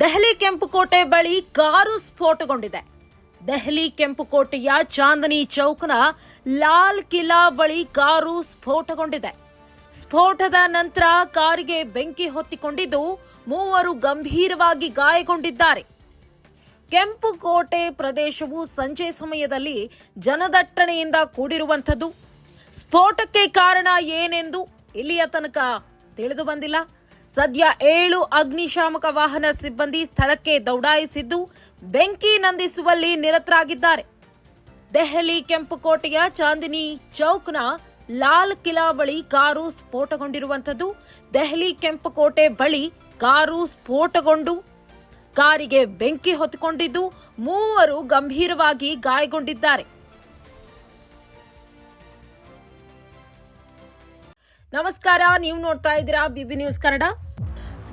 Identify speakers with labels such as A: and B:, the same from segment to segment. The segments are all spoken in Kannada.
A: ದೆಹಲಿ ಕೆಂಪುಕೋಟೆ ಬಳಿ ಕಾರು ಸ್ಫೋಟಗೊಂಡಿದೆ. ದೆಹಲಿ ಕೆಂಪುಕೋಟೆಯ ಚಾಂದನಿ ಚೌಕ್ನ ಲಾಲ್ ಕಿಲಾ ಬಳಿ ಕಾರು ಸ್ಫೋಟಗೊಂಡಿದೆ. ಸ್ಫೋಟದ ನಂತರ ಕಾರಿಗೆ ಬೆಂಕಿ ಹೊತ್ತಿಕೊಂಡಿದ್ದು ಮೂವರು ಗಂಭೀರವಾಗಿ ಗಾಯಗೊಂಡಿದ್ದಾರೆ. ಕೆಂಪುಕೋಟೆ ಪ್ರದೇಶವು ಸಂಜೆ ಸಮಯದಲ್ಲಿ ಜನದಟ್ಟಣೆಯಿಂದ ಕೂಡಿರುವಂಥದ್ದು. ಸ್ಫೋಟಕ್ಕೆ ಕಾರಣ ಏನೆಂದು ಇಲ್ಲಿಯ ತನಕ ತಿಳಿದು ಬಂದಿಲ್ಲ. ಸದ್ಯ ಏಳು ಅಗ್ನಿಶಾಮಕ ವಾಹನ ಸಿಬ್ಬಂದಿ ಸ್ಥಳಕ್ಕೆ ದೌಡಾಯಿಸಿದ್ದು, ಬೆಂಕಿ ನಂದಿಸುವಲ್ಲಿ ನಿರತರಾಗಿದ್ದಾರೆ. ದೆಹಲಿ ಕೆಂಪುಕೋಟೆಯ ಚಾಂದಿನಿ ಚೌಕ್ನ ಲಾಲ್ ಕಿಲಾ ಬಳಿ ಕಾರು ಸ್ಫೋಟಗೊಂಡಿರುವಂಥದ್ದು. ದೆಹಲಿ ಕೆಂಪುಕೋಟೆ ಬಳಿ ಕಾರು ಸ್ಫೋಟಗೊಂಡು, ಕಾರಿಗೆ ಬೆಂಕಿ ಹೊತ್ತುಕೊಂಡಿದ್ದು ಮೂವರು ಗಂಭೀರವಾಗಿ ಗಾಯಗೊಂಡಿದ್ದಾರೆ. ನಮಸ್ಕಾರ, ನೀವು ನೋಡ್ತಾ ಇದ್ದೀರಾ ಬಿಬಿ ನ್ಯೂಸ್ ಕನ್ನಡ.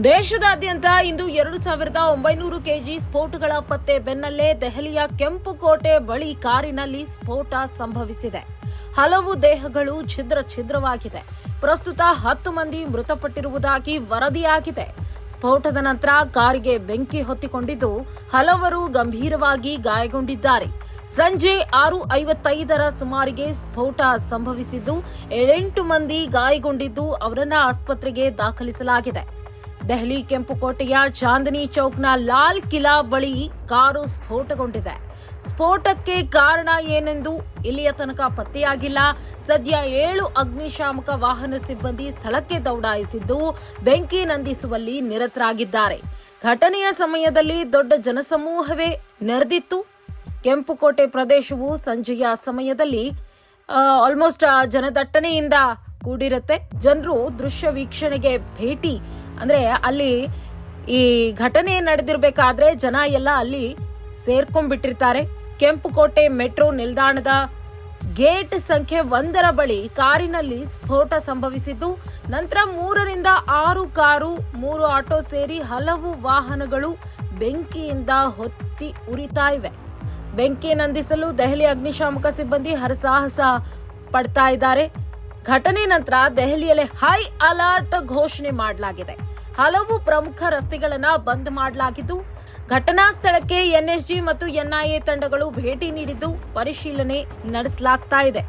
A: ದೇಶದಾದ್ಯಂತ ಇಂದು ಎರಡು ಸಾವಿರದ ಒಂಬೈನೂರು ಕೆಜಿ ಸ್ಫೋಟಗಳ ಪತ್ತೆ ಬೆನ್ನಲ್ಲೇ ದೆಹಲಿಯ ಕೆಂಪುಕೋಟೆ ಬಳಿ ಕಾರಿನಲ್ಲಿ ಸ್ಫೋಟ ಸಂಭವಿಸಿದೆ. ಹಲವು ದೇಹಗಳು ಛಿದ್ರ ಛಿದ್ರವಾಗಿದೆ. ಪ್ರಸ್ತುತ ಹತ್ತು ಮಂದಿ ಮೃತಪಟ್ಟಿರುವುದಾಗಿ ವರದಿಯಾಗಿದೆ. ಸ್ಫೋಟದ ನಂತರ ಕಾರಿಗೆ ಬೆಂಕಿ ಹೊತ್ತಿಕೊಂಡಿದ್ದು ಹಲವರು ಗಂಭೀರವಾಗಿ ಗಾಯಗೊಂಡಿದ್ದಾರೆ. ಸಂಜೆ ಆರು ಐವತ್ತೈದರ ಸುಮಾರಿಗೆ ಸ್ಫೋಟ ಸಂಭವಿಸಿದ್ದು, ಏಳೆಂಟು ಮಂದಿ ಗಾಯಗೊಂಡಿದ್ದು ಅವರನ್ನ ಆಸ್ಪತ್ರೆಗೆ ದಾಖಲಿಸಲಾಗಿದೆ. ದೆಹಲಿ ಕೆಂಪುಕೋಟೆಯ ಚಾಂದನಿ ಚೌಕ್ನ ಲಾಲ್ ಕಿಲಾ ಬಳಿ ಕಾರು ಸ್ಫೋಟಗೊಂಡಿದೆ. ಸ್ಫೋಟಕ್ಕೆ ಕಾರಣ ಏನೆಂದು ಇಲ್ಲಿಯ ತನಕ ಪತ್ತೆಯಾಗಿಲ್ಲ. ಸದ್ಯ ಏಳು ಅಗ್ನಿಶಾಮಕ ವಾಹನ ಸಿಬ್ಬಂದಿ ಸ್ಥಳಕ್ಕೆ ದೌಡಾಯಿಸಿದ್ದು ಬೆಂಕಿ ನಂದಿಸುವಲ್ಲಿ ನಿರತರಾಗಿದ್ದಾರೆ. ಘಟನೆಯ ಸಮಯದಲ್ಲಿ ದೊಡ್ಡ ಜನಸಮೂಹವೇ ನೆರೆದಿತ್ತು. ಕೆಂಪುಕೋಟೆ ಪ್ರದೇಶವು ಸಂಜೆಯ ಸಮಯದಲ್ಲಿ ಆಲ್ಮೋಸ್ಟ್ ಜನದಟ್ಟಣೆಯಿಂದ ಕೂಡಿರುತ್ತೆ. ಜನರು ದೃಶ್ಯ ವೀಕ್ಷಣೆಗೆ ಭೇಟಿ ಅಂದ್ರೆ ಅಲ್ಲಿ ಈ ಘಟನೆ ನಡೆದಿರಬೇಕಾದ್ರೆ ಜನ ಎಲ್ಲ ಅಲ್ಲಿ ಸೇರ್ಕೊಂಡ್ಬಿಟ್ಟಿರ್ತಾರೆ. ಕೆಂಪುಕೋಟೆ ಮೆಟ್ರೋ ನಿಲ್ದಾಣದ ಗೇಟ್ ಸಂಖ್ಯೆ ಒಂದರ ಬಳಿ ಕಾರಿನಲ್ಲಿ ಸ್ಫೋಟ ಸಂಭವಿಸಿದ್ದು, ನಂತರ ಮೂರರಿಂದ ಆರು ಕಾರು, ಮೂರು ಆಟೋ ಸೇರಿ ಹಲವು ವಾಹನಗಳು ಬೆಂಕಿಯಿಂದ ಹೊತ್ತಿ ಉರಿತಾ ಇವೆ. ಬೆಂಕಿ ನಂದಿಸಲು ದೆಹಲಿ ಅಗ್ನಿಶಾಮಕ ಸಿಬ್ಬಂದಿ ಹರಸಾಹಸ ಪಡ್ತಾ ಇದ್ದಾರೆ. ಘಟನೆ ನಂತರ ದೆಹಲಿಯಲ್ಲಿ ಹೈ ಅಲರ್ಟ್ ಘೋಷಣೆ ಮಾಡಲಾಗಿದೆ. ಹಲವು ಪ್ರಮುಖ ರಸ್ತೆಗಳನ್ನ ಬಂದ್ ಮಾಡಲಾಗಿದ್ದು ಘಟನಾ ಸ್ಥಳಕ್ಕೆ ಎನ್ಎಸ್ಜಿ ಮತ್ತು ಎನ್ಐಎ ತಂಡಗಳು ಭೇಟಿ ನೀಡಿದ್ದು ಪರಿಶೀಲನೆ ನಡೆಸಲಾಗ್ತಾ ಇದೆ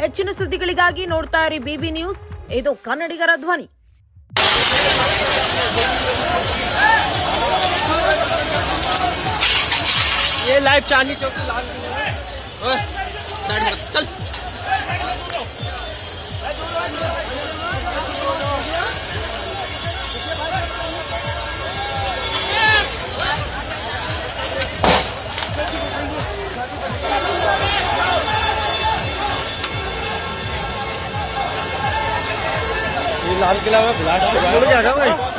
A: ಹೆಚ್ಚಿನ ಸುದ್ದಿಗಳಿಗಾಗಿ ನೋಡ್ತಾ ಇರಿ ಬಿಬಿ ನ್ಯೂಸ್ ಇದು ಕನ್ನಡಿಗರ ಧ್ವನಿ
B: ये लाइव चांदनी चौक से लाल ओए, साइड में रख, चल लाल किला में ब्लास्ट हुआ जाओ भाई।